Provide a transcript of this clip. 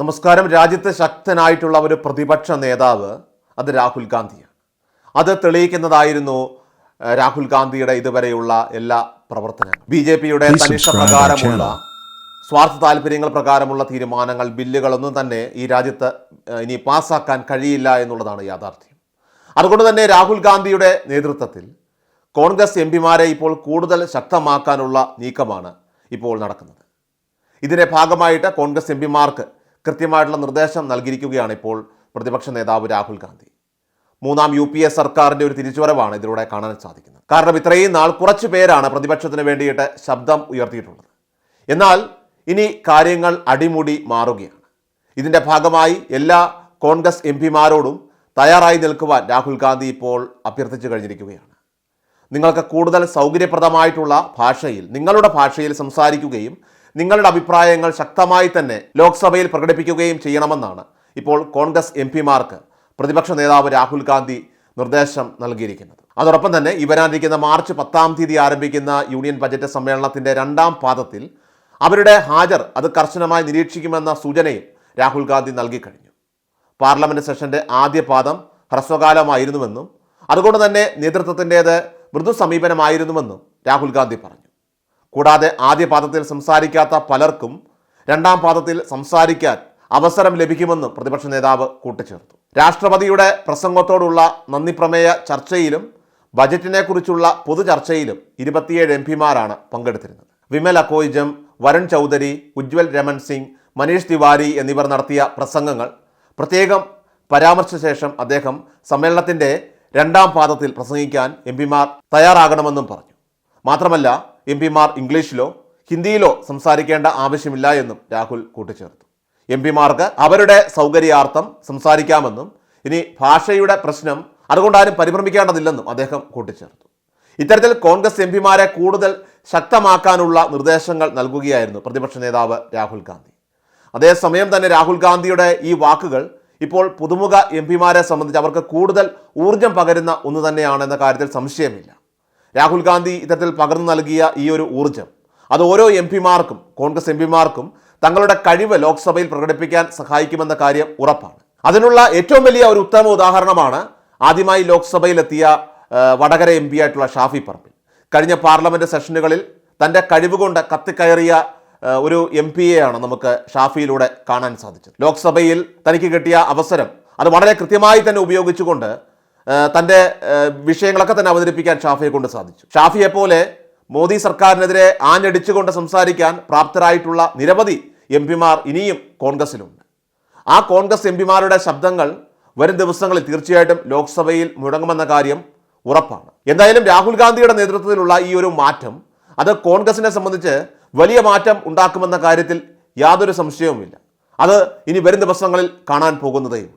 നമസ്കാരം. രാജ്യത്തെ ശക്തനായിട്ടുള്ള ഒരു പ്രതിപക്ഷ നേതാവ് അത് രാഹുൽ ഗാന്ധിയാണ്. അത് തെളിയിക്കുന്നതായിരുന്നു രാഹുൽ ഗാന്ധിയുടെ ഇതുവരെയുള്ള എല്ലാ പ്രവർത്തനങ്ങളും. ബി ജെ പിയുടെ പ്രകാരമുള്ള സ്വാർത്ഥ താല്പര്യങ്ങൾ പ്രകാരമുള്ള തീരുമാനങ്ങൾ ബില്ലുകളൊന്നും തന്നെ ഈ രാജ്യത്ത് ഇനി പാസ്സാക്കാൻ കഴിയില്ല എന്നുള്ളതാണ് യാഥാർത്ഥ്യം. അതുകൊണ്ട് തന്നെ രാഹുൽ ഗാന്ധിയുടെ നേതൃത്വത്തിൽ കോൺഗ്രസ് എം പിമാരെ ഇപ്പോൾ കൂടുതൽ ശക്തമാക്കാനുള്ള നീക്കമാണ് ഇപ്പോൾ നടക്കുന്നത്. ഇതിന്റെ ഭാഗമായിട്ട് കോൺഗ്രസ് എം പിമാർക്ക് കൃത്യമായിട്ടുള്ള നിർദ്ദേശം നൽകിയിരിക്കുകയാണ് ഇപ്പോൾ പ്രതിപക്ഷ നേതാവ് രാഹുൽ ഗാന്ധി. മൂന്നാം യു പി എ സർക്കാരിന്റെ ഒരു തിരിച്ചുവരവാണ് ഇതിലൂടെ കാണാൻ സാധിക്കുന്നത്. കാരണം ഇത്രയും നാൾ കുറച്ച് പേരാണ് പ്രതിപക്ഷത്തിന് വേണ്ടിയിട്ട് ശബ്ദം ഉയർത്തിയിട്ടുള്ളത്. എന്നാൽ ഇനി കാര്യങ്ങൾ അടിമുടി മാറുകയാണ്. ഇതിന്റെ ഭാഗമായി എല്ലാ കോൺഗ്രസ് എം പിമാരോടും തയ്യാറായി നിൽക്കുവാൻ രാഹുൽ ഗാന്ധി ഇപ്പോൾ അഭ്യർത്ഥിച്ചു കഴിഞ്ഞിരിക്കുകയാണ്. നിങ്ങൾക്ക് കൂടുതൽ സൗകര്യപ്രദമായിട്ടുള്ള ഭാഷയിൽ നിങ്ങളുടെ ഭാഷയിൽ സംസാരിക്കുകയും നിങ്ങളുടെ അഭിപ്രായങ്ങൾ ശക്തമായി തന്നെ ലോക്സഭയിൽ പ്രകടിപ്പിക്കുകയും ചെയ്യണമെന്നാണ് ഇപ്പോൾ കോൺഗ്രസ് എം പിമാർക്ക് പ്രതിപക്ഷ നേതാവ് രാഹുൽ ഗാന്ധി നിർദ്ദേശം നൽകിയിരിക്കുന്നത്. അതോടൊപ്പം തന്നെ ഈ വരാനിരിക്കുന്ന മാർച്ച് പത്താം തീയതി ആരംഭിക്കുന്ന യൂണിയൻ ബജറ്റ് സമ്മേളനത്തിന്റെ രണ്ടാം പാദത്തിൽ അവരുടെ ഹാജർ അത് കർശനമായി നിരീക്ഷിക്കുമെന്ന സൂചനയും രാഹുൽ ഗാന്ധി നൽകിക്കഴിഞ്ഞു. പാർലമെന്റ് സെഷന്റെ ആദ്യ പാദം ഹ്രസ്വകാലമായിരുന്നുവെന്നും അതുകൊണ്ട് തന്നെ നേതൃത്വത്തിന്റേത് മൃദു സമീപനമായിരുന്നുവെന്നും രാഹുൽ ഗാന്ധി പറഞ്ഞു. കൂടാതെ ആദ്യ പാദത്തിൽ സംസാരിക്കാത്ത പലർക്കും രണ്ടാം പാദത്തിൽ സംസാരിക്കാൻ അവസരം ലഭിക്കുമെന്നും പ്രതിപക്ഷ നേതാവ് കൂട്ടിച്ചേർത്തു. രാഷ്ട്രപതിയുടെ പ്രസംഗത്തോടുള്ള നന്ദിപ്രമേയ ചർച്ചയിലും ബജറ്റിനെ കുറിച്ചുള്ള പൊതുചർച്ചയിലും ഇരുപത്തിയേഴ് എം പിമാരാണ് പങ്കെടുത്തിരുന്നത്. വിമൽ അക്കോയിജം വരുൺ ചൗധരി ഉജ്വൽ രമൺ സിംഗ് മനീഷ് തിവാരി എന്നിവർ നടത്തിയ പ്രസംഗങ്ങൾ പ്രത്യേകം പരാമർശ ശേഷം അദ്ദേഹം സമ്മേളനത്തിന്റെ രണ്ടാം പാദത്തിൽ പ്രസംഗിക്കാൻ എം പിമാർ തയ്യാറാകണമെന്നും പറഞ്ഞു. മാത്രമല്ല എം പിമാർ ഇംഗ്ലീഷിലോ ഹിന്ദിയിലോ സംസാരിക്കേണ്ട ആവശ്യമില്ല എന്നും രാഹുൽ കൂട്ടിച്ചേർത്തു. എം പിമാർക്ക് അവരുടെ സൗകര്യാർത്ഥം സംസാരിക്കാമെന്നും ഇനി ഭാഷയുടെ പ്രശ്നം അതുകൊണ്ട് ആരും പരിഭ്രമിക്കേണ്ടതില്ലെന്നും അദ്ദേഹം കൂട്ടിച്ചേർത്തു. ഇത്തരത്തിൽ കോൺഗ്രസ് എം പിമാരെ കൂടുതൽ ശക്തമാക്കാനുള്ള നിർദ്ദേശങ്ങൾ നൽകുകയായിരുന്നു പ്രതിപക്ഷ നേതാവ് രാഹുൽ ഗാന്ധി. അതേസമയം തന്നെ രാഹുൽ ഗാന്ധിയുടെ ഈ വാക്കുകൾ ഇപ്പോൾ പുതുമുഖ എം പിമാരെ സംബന്ധിച്ച് അവർക്ക് കൂടുതൽ ഊർജം പകരുന്ന ഒന്ന് തന്നെയാണെന്ന കാര്യത്തിൽ സംശയമില്ല. രാഹുൽ ഗാന്ധി ഇത്തരത്തിൽ പകർന്നു നൽകിയ ഈ ഒരു ഊർജം. അത് ഓരോ എം പിമാർക്കും കോൺഗ്രസ് എം പിമാർക്കും തങ്ങളുടെ കഴിവ് ലോക്സഭയിൽ പ്രകടിപ്പിക്കാൻ സഹായിക്കുമെന്ന കാര്യം ഉറപ്പാണ്. അതിനുള്ള ഏറ്റവും വലിയ ഒരു ഉത്തമ ഉദാഹരണമാണ് ആദ്യമായി ലോക്സഭയിലെത്തിയ വടകര എം പി ആയിട്ടുള്ള ഷാഫി പറമ്പിൽ. കഴിഞ്ഞ പാർലമെന്റ് സെഷനുകളിൽ തന്റെ കഴിവുകൊണ്ട് കത്തിക്കയറിയ ഒരു എം പി എയാണ് നമുക്ക് ഷാഫിയിലൂടെ കാണാൻ സാധിച്ചത്. ലോക്സഭയിൽ തനിക്ക് കിട്ടിയ അവസരം അത് വളരെ കൃത്യമായി തന്നെ ഉപയോഗിച്ചുകൊണ്ട് തന്റെ വിഷയങ്ങളൊക്കെ തന്നെ അവതരിപ്പിക്കാൻ ഷാഫിയെ കൊണ്ട് സാധിച്ചു. ഷാഫിയെ പോലെ മോദി സർക്കാരിനെതിരെ ആഞ്ഞടിച്ചുകൊണ്ട് സംസാരിക്കാൻ പ്രാപ്തരായിട്ടുള്ള നിരവധി എം പിമാർ ഇനിയും കോൺഗ്രസിലുണ്ട്. ആ കോൺഗ്രസ് എം പിമാരുടെ ശബ്ദങ്ങൾ വരും ദിവസങ്ങളിൽ തീർച്ചയായിട്ടും ലോക്സഭയിൽ മുഴങ്ങുമെന്ന കാര്യം ഉറപ്പാണ്. എന്തായാലും രാഹുൽ ഗാന്ധിയുടെ നേതൃത്വത്തിലുള്ള ഈ ഒരു മാറ്റം അത് കോൺഗ്രസിനെ സംബന്ധിച്ച് വലിയ മാറ്റം ഉണ്ടാക്കുമെന്ന കാര്യത്തിൽ യാതൊരു സംശയവുമില്ല. അത് ഇനി വരും ദിവസങ്ങളിൽ കാണാൻ പോകുന്നതേയുള്ളൂ.